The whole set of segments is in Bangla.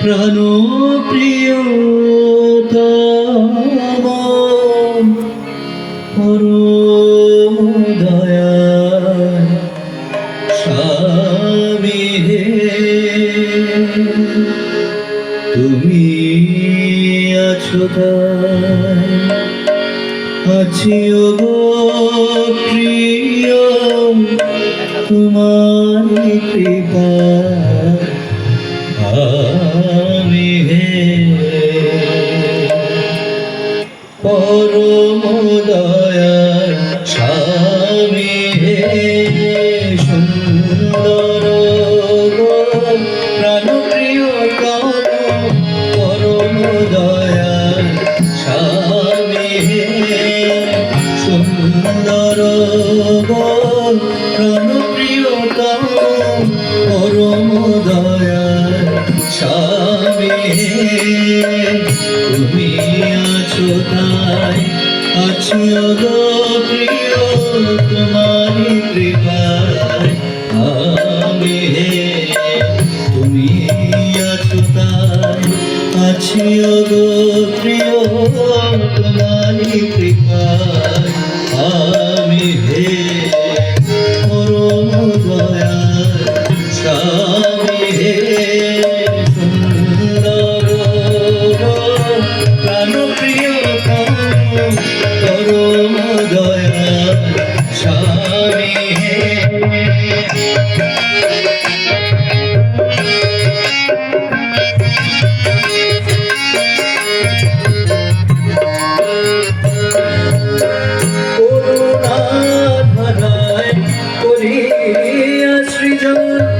প্রাণ প্রিয়তম দয়া স্বামী তুমি আছো আছিও প্রিয় তোমার কৃপা আমি হে। পর আছি প্রিয় তোমারি কৃপা Angel.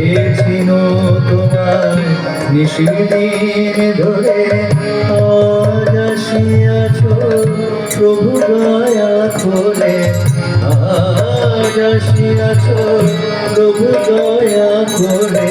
পেয়েছি তোমার নিশিদিন ধরে। আজ আসিয়াছ প্রভু দয়া করে। আজ আসিয়াছ প্রভু দয়া করে।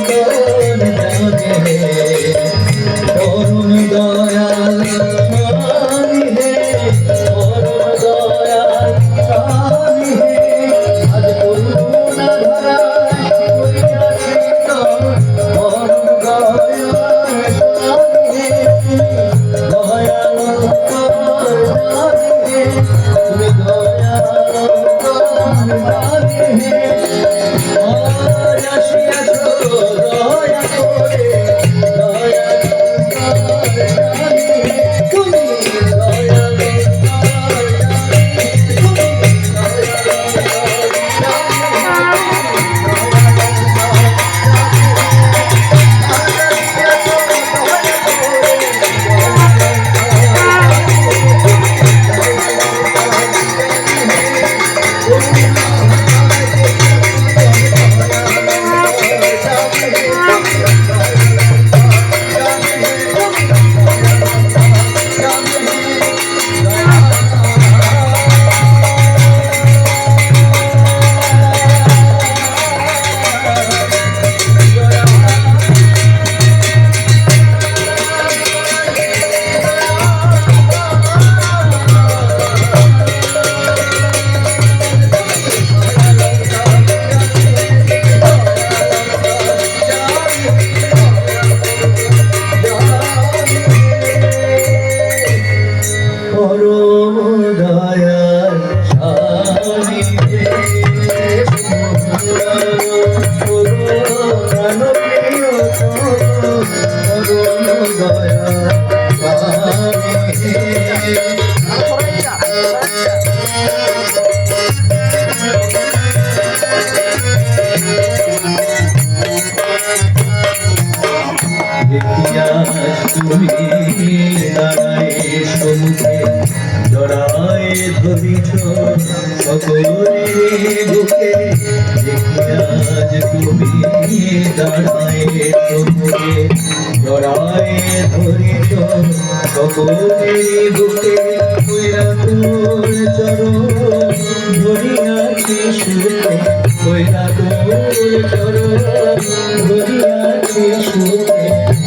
ধরিত সকলের বুকে আজ তুমি দাঁড়ায় তোমাকে জড়ায় ধরিত সকলের বুকে তোর চরণ ধরিয়া শিশুরে তোর চরণ ধরিয়া শিশুরে